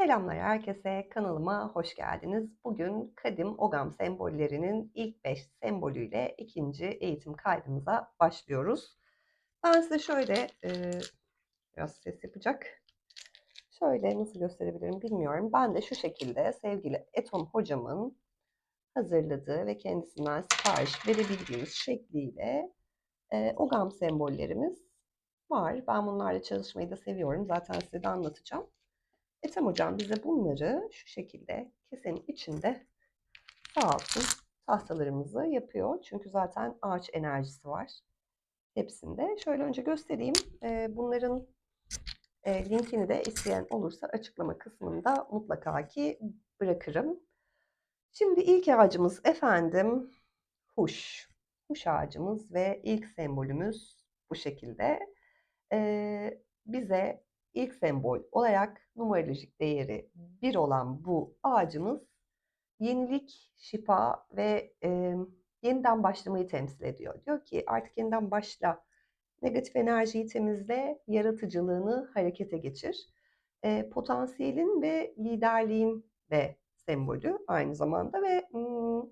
Selamlar herkese, kanalıma hoş geldiniz. Bugün kadim ogam sembollerinin ilk 5 sembolüyle ikinci eğitim kaydımıza başlıyoruz. Ben size şöyle, e, biraz ses yapacak. Şöyle nasıl gösterebilirim bilmiyorum. Ben de şu şekilde sevgili Eton hocamın hazırladığı ve kendisinden sipariş verebildiğimiz şekliyle e, ogam sembollerimiz var. Ben bunlarla çalışmayı da seviyorum. Zaten size de anlatacağım. Ethem hocam bize bunları şu şekilde kesenin içinde sağ olsun tahtalarımızı yapıyor. Çünkü zaten ağaç enerjisi var hepsinde. Şöyle önce göstereyim. Ee, bunların e, linkini de isteyen olursa açıklama kısmında mutlaka ki bırakırım. Şimdi ilk ağacımız efendim huş. Huş ağacımız ve ilk sembolümüz bu şekilde. Ee, bize ilk sembol olarak numerolojik değeri 1 olan bu ağacımız yenilik, şifa ve e, yeniden başlamayı temsil ediyor. Diyor ki artık yeniden başla, negatif enerjiyi temizle, yaratıcılığını harekete geçir. E, potansiyelin ve liderliğin de sembolü aynı zamanda ve hmm,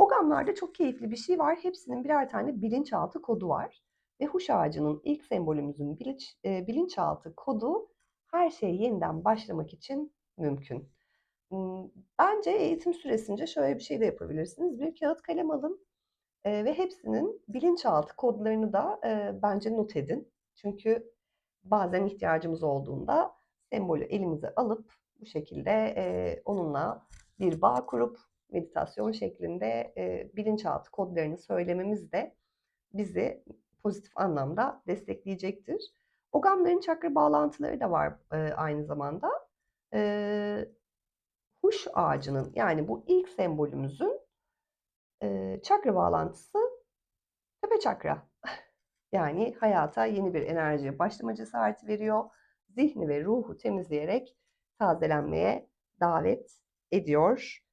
Ogamlarda çok keyifli bir şey var. Hepsinin birer tane bilinçaltı kodu var. Ve huş ağacının ilk sembolümüzün bilinç, e, bilinçaltı kodu her şey yeniden başlamak için mümkün. Bence eğitim süresince şöyle bir şey de yapabilirsiniz. Bir kağıt kalem alın e, ve hepsinin bilinçaltı kodlarını da e, bence not edin. Çünkü bazen ihtiyacımız olduğunda sembolü elimize alıp bu şekilde e, onunla bir bağ kurup meditasyon şeklinde e, bilinçaltı kodlarını söylememiz de bizi pozitif anlamda destekleyecektir. Ogamların çakra bağlantıları da var e, aynı zamanda. E, huş ağacının yani bu ilk sembolümüzün e, çakra bağlantısı tepe çakra. Yani hayata yeni bir enerjiye başlama cesareti veriyor. Zihni ve ruhu temizleyerek tazelenmeye davet ediyor.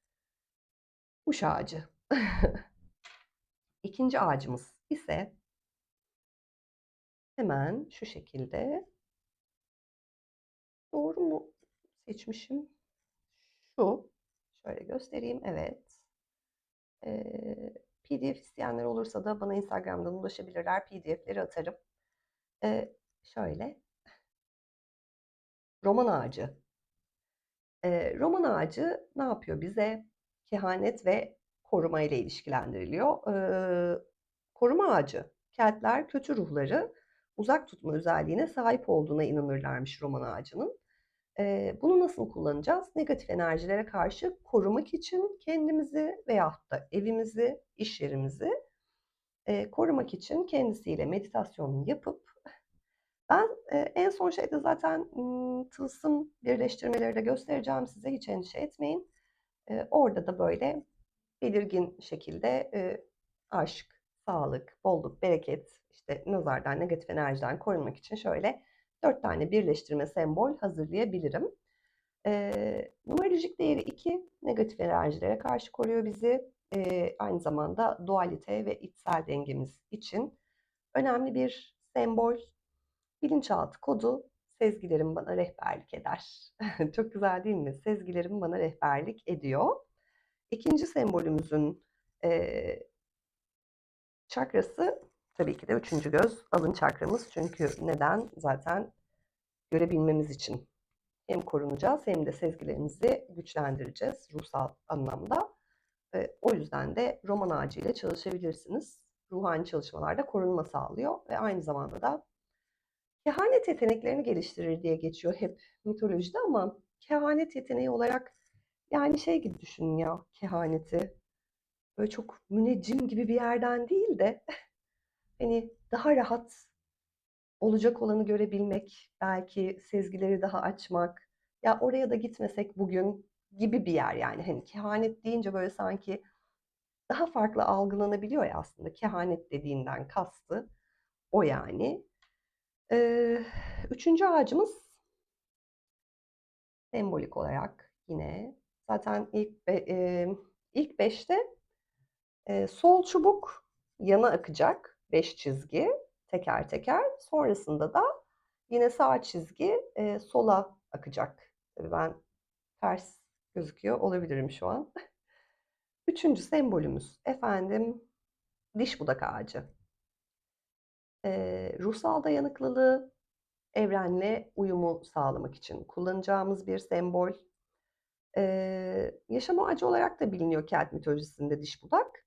Huş ağacı. İkinci ağacımız ise hemen şu şekilde doğru mu seçmişim? Şu. Şöyle göstereyim. Evet. Ee, PDF isteyenler olursa da bana Instagram'dan ulaşabilirler. PDF'leri atarım. Ee, şöyle. Roman ağacı. Ee, roman ağacı ne yapıyor bize? Kehanet ve koruma ile ilişkilendiriliyor. Ee, koruma ağacı. Keltler kötü ruhları uzak tutma özelliğine sahip olduğuna inanırlarmış roman ağacının. Ee, bunu nasıl kullanacağız? Negatif enerjilere karşı korumak için kendimizi veyahut da evimizi, iş yerimizi e, korumak için kendisiyle meditasyon yapıp ben e, en son şeyde zaten tılsım birleştirmeleri de göstereceğim size hiç endişe etmeyin. E, orada da böyle belirgin şekilde e, aşk, sağlık, bolluk, bereket, işte nazardan, negatif enerjiden korunmak için şöyle dört tane birleştirme sembol hazırlayabilirim. E, numerolojik değeri 2 negatif enerjilere karşı koruyor bizi. E, aynı zamanda dualite ve içsel dengemiz için önemli bir sembol. Bilinçaltı kodu sezgilerim bana rehberlik eder. Çok güzel değil mi? Sezgilerim bana rehberlik ediyor. İkinci sembolümüzün e, çakrası tabii ki de üçüncü göz alın çakramız. Çünkü neden? Zaten görebilmemiz için hem korunacağız hem de sezgilerimizi güçlendireceğiz ruhsal anlamda. E, o yüzden de roman ağacı ile çalışabilirsiniz. Ruhani çalışmalarda korunma sağlıyor ve aynı zamanda da kehanet yeteneklerini geliştirir diye geçiyor hep mitolojide ama kehanet yeteneği olarak yani şey gibi düşünün ya kehaneti. Böyle çok müneccim gibi bir yerden değil de hani daha rahat olacak olanı görebilmek, belki sezgileri daha açmak. Ya oraya da gitmesek bugün gibi bir yer yani. Hani kehanet deyince böyle sanki daha farklı algılanabiliyor ya aslında. Kehanet dediğinden kastı o yani. Ee, üçüncü ağacımız sembolik olarak yine zaten ilk be, e, ilk beşte e, sol çubuk yana akacak beş çizgi teker teker. Sonrasında da yine sağ çizgi e, sola akacak. Tabii ben ters gözüküyor olabilirim şu an. Üçüncü sembolümüz efendim diş budak ağacı. Eee, ruhsal dayanıklılığı, evrenle uyumu sağlamak için kullanacağımız bir sembol. Eee, yaşam ağacı olarak da biliniyor Kelt mitolojisinde diş budak.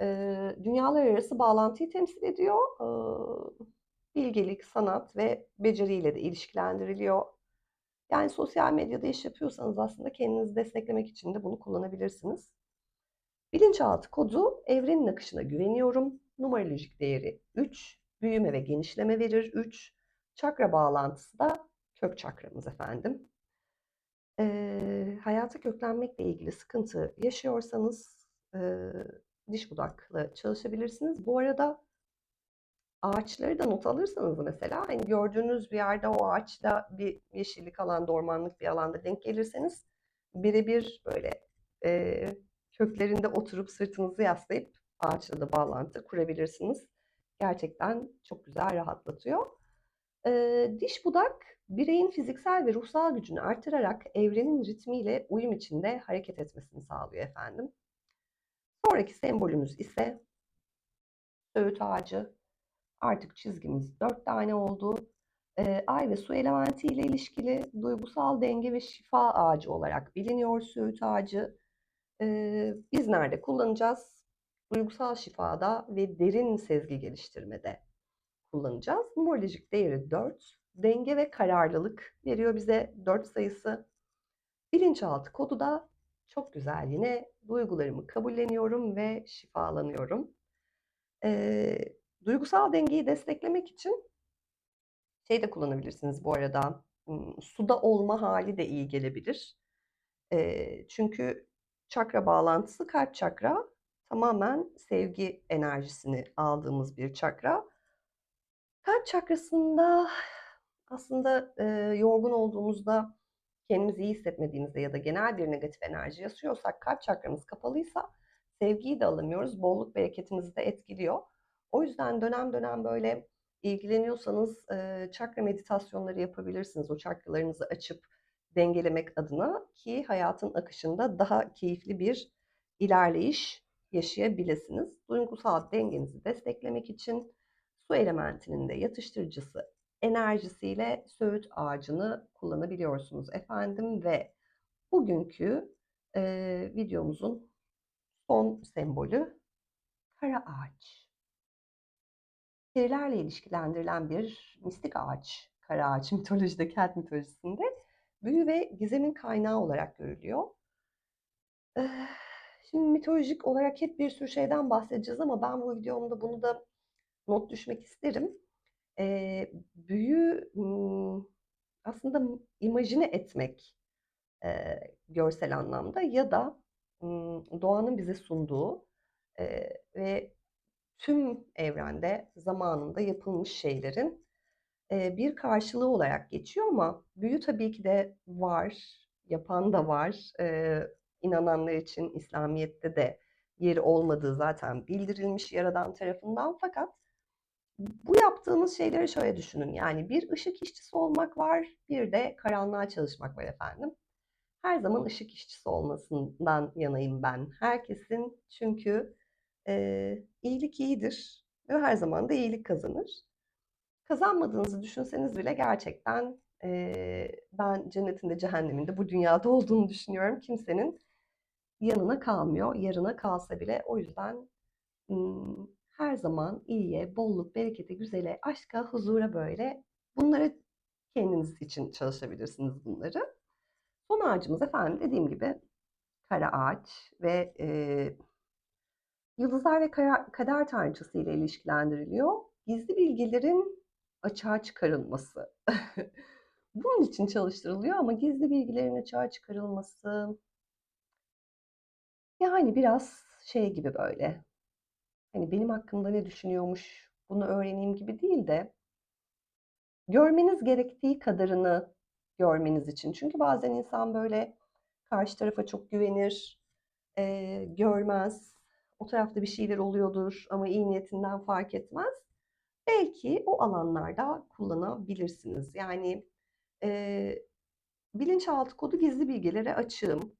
Eee, dünyalar arası bağlantıyı temsil ediyor. Eee, bilgelik, sanat ve beceriyle de ilişkilendiriliyor. Yani sosyal medyada iş yapıyorsanız aslında kendinizi desteklemek için de bunu kullanabilirsiniz. Bilinçaltı kodu evrenin akışına güveniyorum. Numerolojik değeri 3. Büyüme ve genişleme verir 3. Çakra bağlantısı da kök çakramız efendim. Eee, hayata köklenmekle ilgili sıkıntı yaşıyorsanız eee, diş budakla çalışabilirsiniz. Bu arada ağaçları da not alırsanız mesela hani gördüğünüz bir yerde o ağaçta bir yeşillik alanda, ormanlık bir alanda denk gelirseniz birebir böyle eee, köklerinde oturup sırtınızı yaslayıp ağaçla da bağlantı kurabilirsiniz. Gerçekten çok güzel rahatlatıyor. Eee, diş budak bireyin fiziksel ve ruhsal gücünü artırarak evrenin ritmiyle uyum içinde hareket etmesini sağlıyor efendim. Sonraki sembolümüz ise söğüt ağacı. Artık çizgimiz 4 tane oldu. Eee, ay ve su elementi ile ilişkili duygusal denge ve şifa ağacı olarak biliniyor söğüt ağacı. Eee, biz nerede kullanacağız? Duygusal şifada ve derin sezgi geliştirmede kullanacağız. Numerolojik değeri 4. Denge ve kararlılık veriyor bize 4 sayısı. Bilinçaltı kodu da çok güzel yine duygularımı kabulleniyorum ve şifalanıyorum. Eee, duygusal dengeyi desteklemek için şey de kullanabilirsiniz bu arada. ım, Suda olma hali de iyi gelebilir. Eee, çünkü çakra bağlantısı kalp çakra tamamen sevgi enerjisini aldığımız bir çakra. Kalp çakrasında aslında eee, yorgun olduğumuzda kendimizi iyi hissetmediğimizde ya da genel bir negatif enerji yaşıyorsak kalp çakramız kapalıysa sevgiyi de alamıyoruz. Bolluk bereketimizi de etkiliyor. O yüzden dönem dönem böyle ilgileniyorsanız eee, çakra meditasyonları yapabilirsiniz. O çakralarınızı açıp dengelemek adına ki hayatın akışında daha keyifli bir ilerleyiş yaşayabilirsiniz. Duygusal dengenizi desteklemek için su elementinin de yatıştırıcısı enerjisiyle söğüt ağacını kullanabiliyorsunuz efendim ve bugünkü eee, videomuzun son sembolü kara ağaç. Perilerle ilişkilendirilen bir mistik ağaç, kara ağaç mitolojide, Kelt mitolojisinde büyü ve gizemin kaynağı olarak görülüyor. Eh, Şimdi mitolojik olarak hep bir sürü şeyden bahsedeceğiz ama ben bu videomda bunu da not düşmek isterim. Eee, büyü aslında imajine etmek eee, görsel anlamda ya da doğanın bize sunduğu eee, ve tüm evrende zamanında yapılmış şeylerin eee, bir karşılığı olarak geçiyor ama büyü tabii ki de var, yapan da var. Eee, inananlar için İslamiyet'te de yeri olmadığı zaten bildirilmiş Yaradan tarafından fakat bu yaptığımız şeyleri şöyle düşünün. Yani bir ışık işçisi olmak var, bir de karanlığa çalışmak var efendim. Her zaman ışık işçisi olmasından yanayım ben. Herkesin çünkü eee, iyilik iyidir ve her zaman da iyilik kazanır. Kazanmadığınızı düşünseniz bile gerçekten eee, ben cennetin de cehennemin de bu dünyada olduğunu düşünüyorum. Kimsenin yanına kalmıyor, yarına kalsa bile. O yüzden her zaman iyiye, bolluk, berekete, güzele, aşka, huzura böyle bunları kendiniz için çalışabilirsiniz bunları. Son ağacımız efendim dediğim gibi kara ağaç ve e, yıldızlar ve kader tanrıçası ile ilişkilendiriliyor. Gizli bilgilerin açığa çıkarılması. Bunun için çalıştırılıyor ama gizli bilgilerin açığa çıkarılması yani biraz şey gibi böyle. Hani benim hakkımda ne düşünüyormuş bunu öğreneyim gibi değil de görmeniz gerektiği kadarını görmeniz için. Çünkü bazen insan böyle karşı tarafa çok güvenir, eee, görmez. O tarafta bir şeyler oluyordur ama iyi niyetinden fark etmez. Belki o alanlarda kullanabilirsiniz. Yani eee, bilinçaltı kodu gizli bilgilere açığım.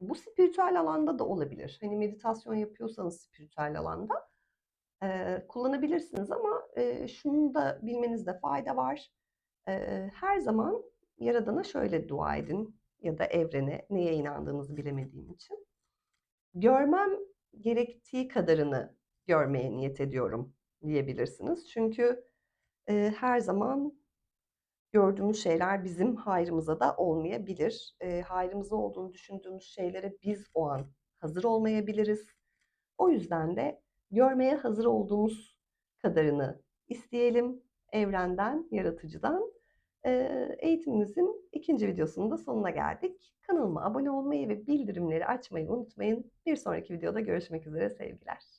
Bu spiritüel alanda da olabilir. Hani meditasyon yapıyorsanız spiritüel alanda eee, kullanabilirsiniz ama eee, şunu da bilmenizde fayda var. Eee, her zaman Yaradan'a şöyle dua edin ya da evrene neye inandığınızı bilemediğim için. Görmem gerektiği kadarını görmeye niyet ediyorum diyebilirsiniz. Çünkü eee, her zaman gördüğümüz şeyler bizim hayrımıza da olmayabilir. Eee, hayrımıza olduğunu düşündüğümüz şeylere biz o an hazır olmayabiliriz. O yüzden de görmeye hazır olduğumuz kadarını isteyelim evrenden, yaratıcıdan. Eğitimimizin ikinci videosunun da sonuna geldik. Kanalıma abone olmayı ve bildirimleri açmayı unutmayın. Bir sonraki videoda görüşmek üzere sevgiler.